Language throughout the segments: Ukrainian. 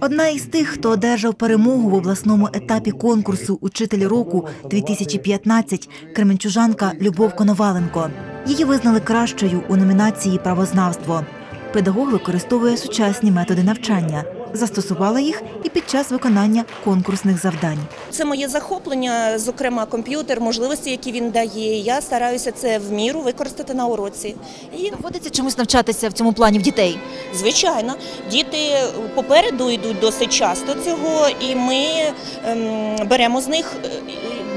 Одна із тих, хто одержав перемогу в обласному етапі конкурсу Учитель року 2015 Кременчужанка Любов Коноваленко. Її визнали кращою у номінації Правознавство. Педагог використовує сучасні методи навчання, застосувала їх і під час виконання конкурсних завдань. Це моє захоплення, зокрема комп'ютер, можливості, які він дає. Я стараюся це в міру використати на уроці. І Доводиться чомусь навчатися в цьому плані в дітей. звичайно, діти попереду йдуть досить часто цього, і ми ем, беремо з них е,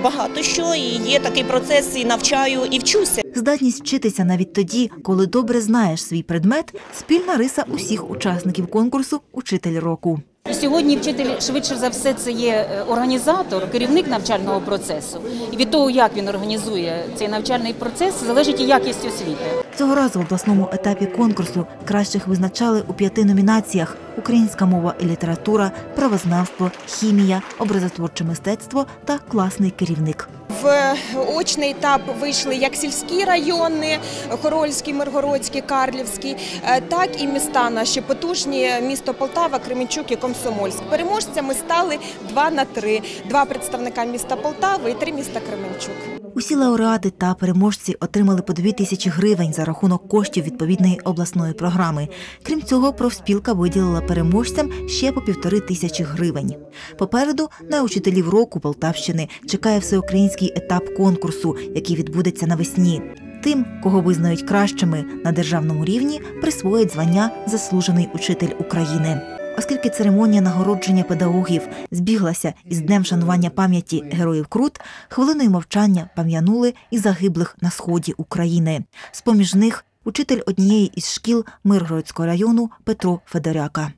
багато що. І є такий процес, і навчаю, і вчуся. Здатність вчитися навіть тоді, коли добре знаєш свій предмет, спільна риса усіх учасників конкурсу Учитель року. Сьогодні вчитель швидше за все це є е, організатор, керівник навчального процесу. І від того, як він організує цей навчальний процес, залежить і якість освіти. Цього разу в обласному етапі конкурсу кращих визначали у п'яти номінаціях: українська мова і література, правознавство, хімія, образотворче мистецтво та класний керівник. В очний етап вийшли як сільські райони, Хорольський, Миргородський, Карлівський, е, так і міста наші потужні місто Полтава, Кременчук і Комсомольськ. Переможцями стали два на три: два представника міста Полтави і три міста Кременчук. Усі лауреати та переможці отримали по дві тисячі гривень за рахунок коштів відповідної обласної програми. Крім цього, профспілка виділила переможцям ще по півтори тисячі гривень. Попереду на учителів року Полтавщини чекає всеукраїнський етап конкурсу, який відбудеться навесні. Тим, кого визнають кращими на державному рівні, присвоїть звання Заслужений учитель України. Оскільки церемонія нагородження педагогів збіглася із днем шанування пам'яті героїв Крут, хвилиною мовчання пам'янули і загиблих на сході України. З поміж них учитель однієї із шкіл Миргородського району Петро Федоряка.